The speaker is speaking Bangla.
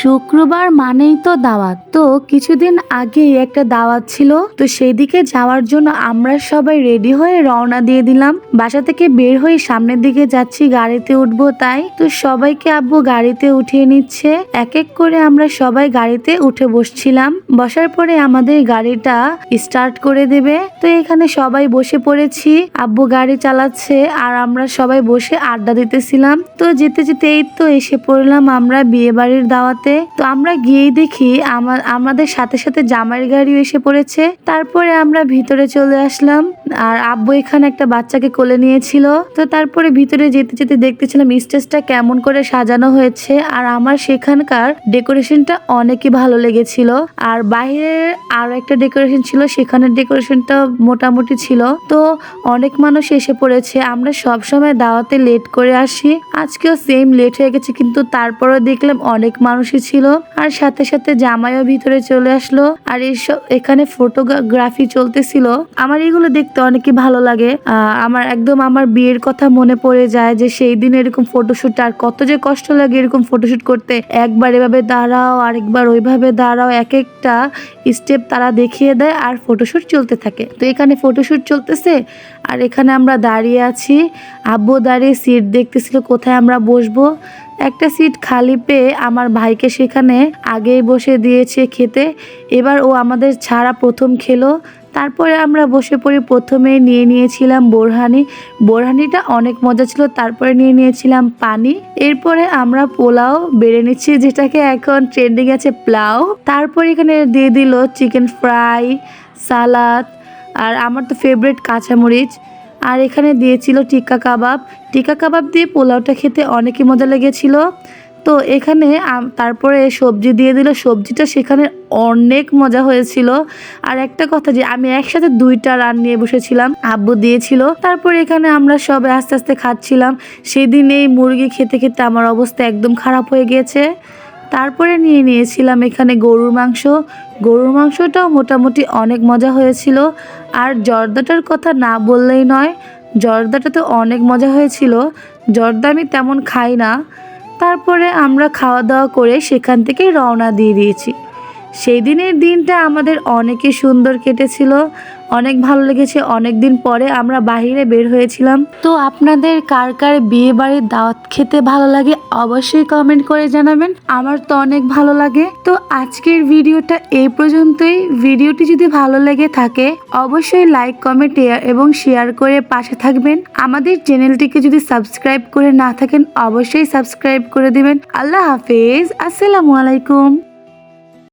শুক্রবার মানেই তো দাওয়াত। তো কিছুদিন আগেই একটা দাওয়াত ছিল। তো সেই দিকে যাওয়ার জন্য আমরা সবাই রেডি হয়ে রওনা দিয়ে দিলাম। বাসা থেকে বের হয়ে সামনের দিকে যাচ্ছি, গাড়িতে উঠবো তাই। তো সবাইকে আব্বু গাড়িতে উঠিয়ে নিচ্ছে। এক এক করে আমরা সবাই গাড়িতে উঠে বসছিলাম। বসার পরে আমাদের গাড়িটা স্টার্ট করে দেবে। তো এখানে সবাই বসে পড়েছি, আব্বু গাড়ি চালাচ্ছে আর আমরা সবাই বসে আড্ডা দিতেছিলাম। তো যেতে যেতে এই তো এসে পড়লাম আমরা বিয়ে বাড়ির দাওয়াতে। তো আমরা গিয়েই দেখি আমাদের সাথে সাথে জামাইয়ের গাড়িও এসে পড়েছে। তারপরে আমরা ভিতরে চলে আসলাম। আর আব্বু এখানে একটা বাচ্চাকে কোলে নিয়েছিল। তো তারপরে ভিতরে যেতে যেতে দেখতেছিলাম স্টেজটা কেমন করে সাজানো হয়েছে। আর আমার সেখানকার ডেকোরেশনটা অনেকই ভালো লেগেছিল। আর বাইরের আরও একটা ডেকোরেশন ছিল, সেখানের ডেকোরেশনটা মোটামুটি ছিল। তো অনেক মানুষ এসে পড়েছে। আমরা সব সময় দাওয়াতে লেট করে আসি। আজকেও সেম লেট হয়ে গেছে, কিন্তু তারপরে দেখলাম অনেক মানুষই ছিল। আর সাথে সাথে জামাইও ভিতরে চলে আসলো। আর এইসব এখানে ফটোগ্রাফি চলতেছিল। আমার এগুলো দেখতে অনেকই ভালো লাগে। আমার একদম আমার বিয়ের কথা মনে পড়ে যায় যে সেই দিন এরকম ফটোশুট আর কত যে কষ্ট লাগে এরকম ফটোশুট করতে। একবার এভাবে দাঁড়াও, আরেকবার ওইভাবে দাঁড়াও, এক একটা স্টেপ তারা দেখিয়ে দেয় আর ফটোশ্যুট চলতে থাকে। তো এখানে ফটোশ্যুট চলতেছে আর এখানে আমরা দাঁড়িয়ে আছি। আব্বু দাঁড়িয়ে সিট দেখতেছিল কোথায় আমরা বসবো। একটা সিট খালি পেয়ে আমার ভাইকে সেখানে আগেই বসে দিয়েছে খেতে। এবার ও আমাদের ছাড়া প্রথম খেলো। তারপরে আমরা বসে পড়ি। প্রথমে নিয়ে নিয়েছিলাম বোরহানি। বোরহানিটা অনেক মজা ছিল। তারপরে নিয়ে নিয়েছিলাম পানি। এরপরে আমরা পোলাও বেড়ে নিচ্ছি, যেটাকে এখন ট্রেন্ডিং আছে প্লাও। তারপর এখানে দিয়ে দিল চিকেন ফ্রাই সালাদ আর আমার তো ফেভারিট কাঁচামরিচ। আর এখানে দিয়েছিল টিক্কা কাবাব। টিক্কা কাবাব দিয়ে পোলাওটা খেতে অনেকই মজা লেগেছিল। তো এখানে তারপরে সবজি দিয়ে দিল। সবজিটা সেখানে অনেক মজা হয়েছিল। আর একটা কথা যে, আমি একসাথে দুইটা রান নিয়ে বসেছিলাম। আব্বু দিয়েছিল। তারপর এখানে আমরা সবাই আস্তে আস্তে খাচ্ছিলাম। সেদিন এই মুরগি খেতে খেতে আমার অবস্থা একদম খারাপ হয়ে গিয়েছে তারপরে নিয়ে নিয়েছিলাম এখানে গরুর মাংস। গরুর মাংসটাও মোটামুটি অনেক মজা হয়েছিল। আর জর্দাটার কথা না বললেই নয় জর্দাটা তো অনেক মজা হয়েছিল। জর্দা আমি তেমন খাই না। তারপরে আমরা খাওয়া দাওয়া করে সেখান থেকে রওনা দিয়ে দিয়েছি। সেই দিনের দিনটা আমাদের অনেকই সুন্দর কেটেছিল, অনেক ভালো লেগেছে, অনেক দিন পরে আমরা বাইরে বের হয়েছিলাম। তো আপনাদের কার কার বিয়ে বাড়ির দাওয়াত খেতে ভালো লাগে অবশ্যই কমেন্ট করে জানাবেন, আমার তো অনেক ভালো লাগে। তো আজকের ভিডিওটা এই পর্যন্তই, ভিডিওটি যদি ভালো লেগে থাকে, অবশ্যই লাইক কমেন্ট এবং শেয়ার করে পাশে থাকবেন। আমাদের চ্যানেলটিকে যদি সাবস্ক্রাইব করে না থাকেন, অবশ্যই সাবস্ক্রাইব করে দিবেন। আল্লাহ হাফেজ, আসসালামু আলাইকুম।